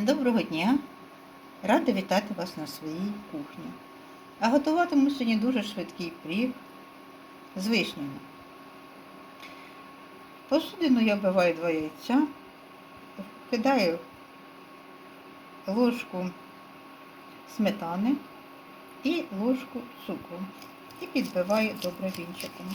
Доброго дня! Рада вітати вас на своїй кухні. А готуватиму сьогодні дуже швидкий пиріг з вишнями. Посудину я вбиваю два яйця, кидаю ложку сметани і ложку цукру і підбиваю добре вінчиком.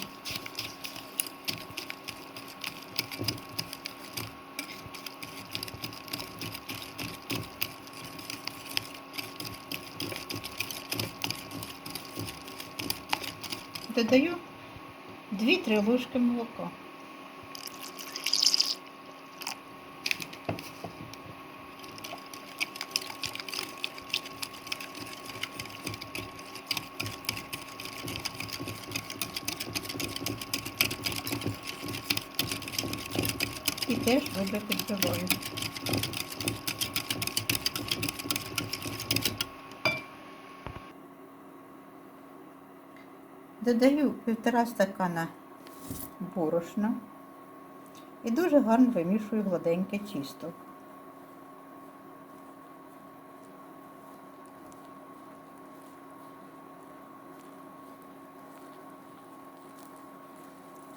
Додаю 2-3 ложки молока. І теж добре підбиваю. Додаю півтора стакана борошна і дуже гарно вимішую гладеньке тісто.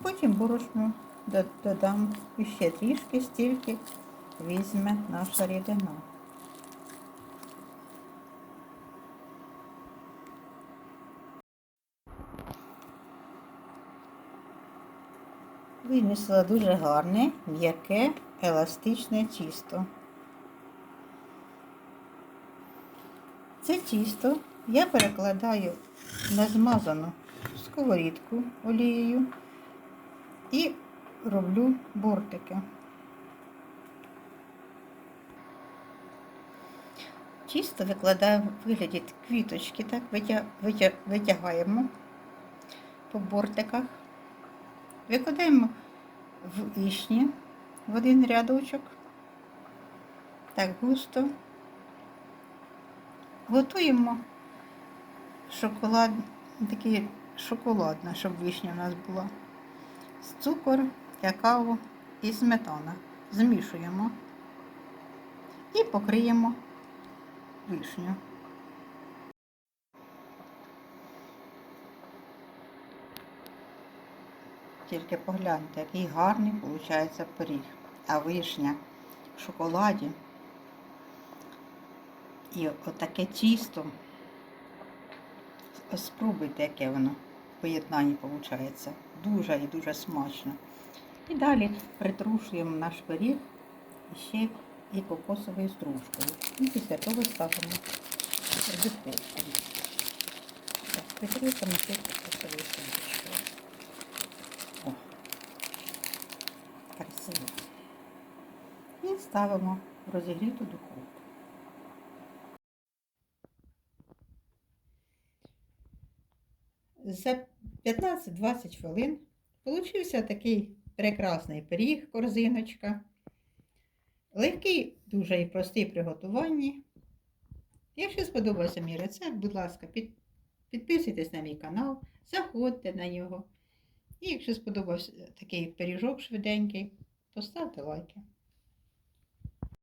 Потім борошно до- додам ще трішки, стільки візьме наша рідина. Вимісила дуже гарне, м'яке, еластичне тісто. Це тісто я перекладаю на змазану сковорідку олією і роблю бортики. Тісто викладаю в вигляді квіточки, так витя- витя- витягаємо по бортиках. Викладаємо в вишні в один рядочок. Так густо. Готуємо шоколад, такий шоколадна, щоб вишня у нас була. З Цукор, какао і сметана. Змішуємо і покриємо вишню. Тільки погляньте, який гарний виходить пиріг. А вишня в шоколаді. І отаке тісто. Спробуйте, яке воно в поєднанні виходить. Дуже і дуже смачно. І далі притрушуємо наш пиріг ще і кокосовою стружкою. І після того ставимо в духовку. Так, ще кокосовою стружкою. Красиво. І ставимо в розігріту духовку. За 15-20 хвилин получився такий прекрасний пиріг, корзиночка. Легкий, дуже і простий при готуванні. Якщо сподобався мій рецепт, будь ласка, під, підписуйтесь на мій канал, заходьте на нього. І якщо сподобався такий пиріжок швиденький, то ставте лайки.